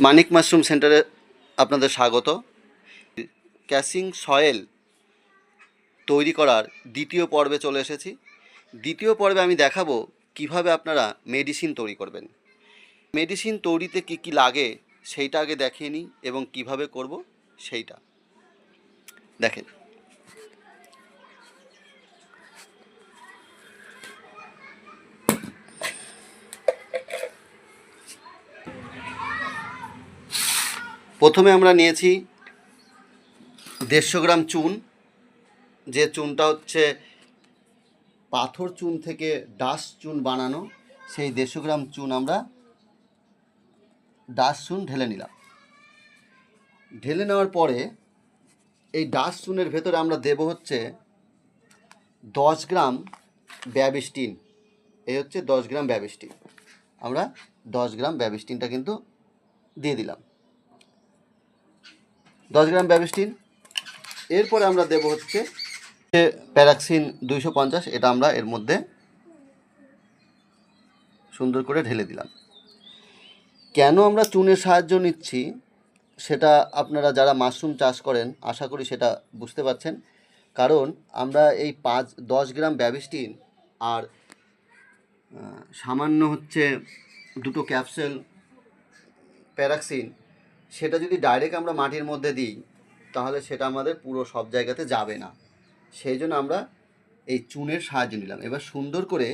মানিক mushroom সেন্টারে আপনাদের স্বাগত। ক্যাসিং সয়েল তৈরি করার দ্বিতীয় পর্বে চলে এসেছি। দ্বিতীয় পর্বে আমি দেখাবো কীভাবে আপনারা মেডিসিন তৈরি করবেন। মেডিসিন তৈরিতে কি কি লাগে সেইটা আগে দেখিয়ে নিই এবং কীভাবে করব সেইটা। দেখেন। প্রথমে আমরা নিয়েছি দেড়শো গ্রাম চুন, যে চুনটা হচ্ছে পাথর চুন থেকে ডাস চুন বানানো, সেই দেড়শো গ্রাম চুন আমরা ডাস চুন ঢেলে নিলাম। ঢেলে নেওয়ার পরে এই ডাস চুনের ভেতরে আমরা দেব হচ্ছে দশ গ্রাম ব্যাবিস্টিন। এই হচ্ছে দশ গ্রাম ব্যাবিস্টিন। আমরা দশ গ্রাম ব্যাবিস্টিনটা কিন্তু দিয়ে দিলাম। দশ গ্রাম ব্যাবিস্টিন। এরপরে আমরা দেব হচ্ছে প্যারাক্সিন দুইশো পঞ্চাশ, এটা আমরা এর মধ্যে সুন্দর করে ঢেলে দিলাম। কেন আমরা চুনের সাহায্য নিচ্ছি সেটা আপনারা যারা মাশরুম চাষ করেন, আশা করি সেটা বুঝতে পারছেন। কারণ আমরা এই পাঁচ, দশ গ্রাম ব্যাবিস্টিন আর সামান্য হচ্ছে দুটো ক্যাপসুল, প্যারাক্সিন সেটা যদি ডাইরেক্ট আমরা মাটির মধ্যে দিই, তাহলে সেটা আমাদের পুরো সব জায়গাতে যাবে না। সেই জন্য আমরা এই চুনের সাহায্য নিলাম। এবার সুন্দর করে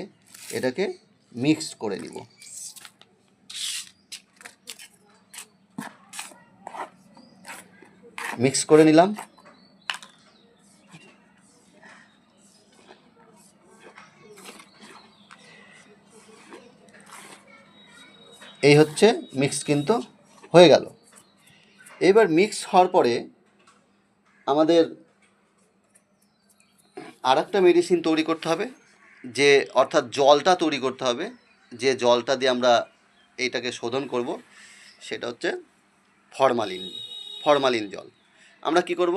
এটাকে মিক্স করে নিব। মিক্স করে নিলাম। এই হচ্ছে মিক্স কিন্তু হয়ে গেল। এবার মিক্স হওয়ার পরে আমাদের আর একটা মেডিসিন তৈরি করতে হবে, যে অর্থাৎ জলটা তৈরি করতে হবে, যে জলটা দিয়ে আমরা এইটাকে শোধন করব, সেটা হচ্ছে ফরমালিন ফরমালিন জল। আমরা কি করব?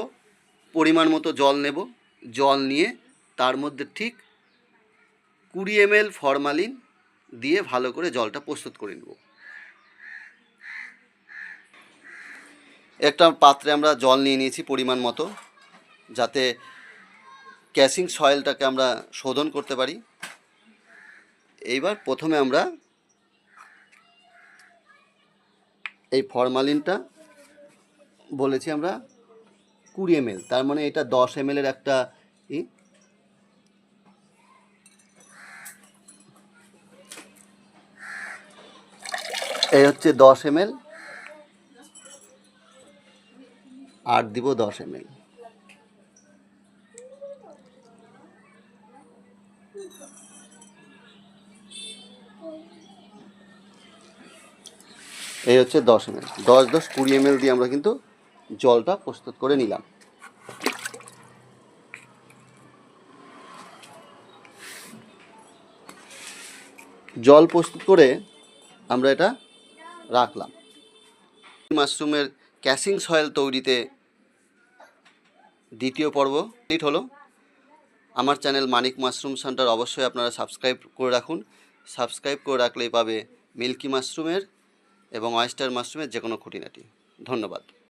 পরিমাণ মতো জল নেব, জল নিয়ে তার মধ্যে ঠিক কুড়ি এমএল ফরমালিন দিয়ে ভালো করে জলটা প্রস্তুত করে নেব। একটা পাত্রে আমরা জল নিয়ে নিয়েছি পরিমাণ মতো, যাতে ক্যাসিং সয়েলটাকে আমরা শোধন করতে পারি। এইবার প্রথমে আমরা এই ফরমালিনটা বলেছি আমরা কুড়ি এমএল, তার মানে এটা দশ এমএলের একটা ই। এই হচ্ছে দশ এমএল। আর দিব দশ এমএল। এই হচ্ছে দশ এমএল। দশ দশ কুড়ি এমএল দিয়ে আমরা কিন্তু জলটা প্রস্তুত করে নিলাম। জল প্রস্তুত করে আমরা এটা রাখলাম। মাশরুমের ক্যাসিং সয়েল তৈরিতে দ্বিতীয় পর্ব কমপ্লিট হলো। আমার চ্যানেল মানিক মাশরুম সেন্টার অবশ্যই আপনারা সাবস্ক্রাইব করে রাখুন। সাবস্ক্রাইব করে রাখলেই পাবে মিল্কি মাশরুমের এবং অয়েস্টার মাশরুমের যে কোনো খুঁটিনাটি। ধন্যবাদ।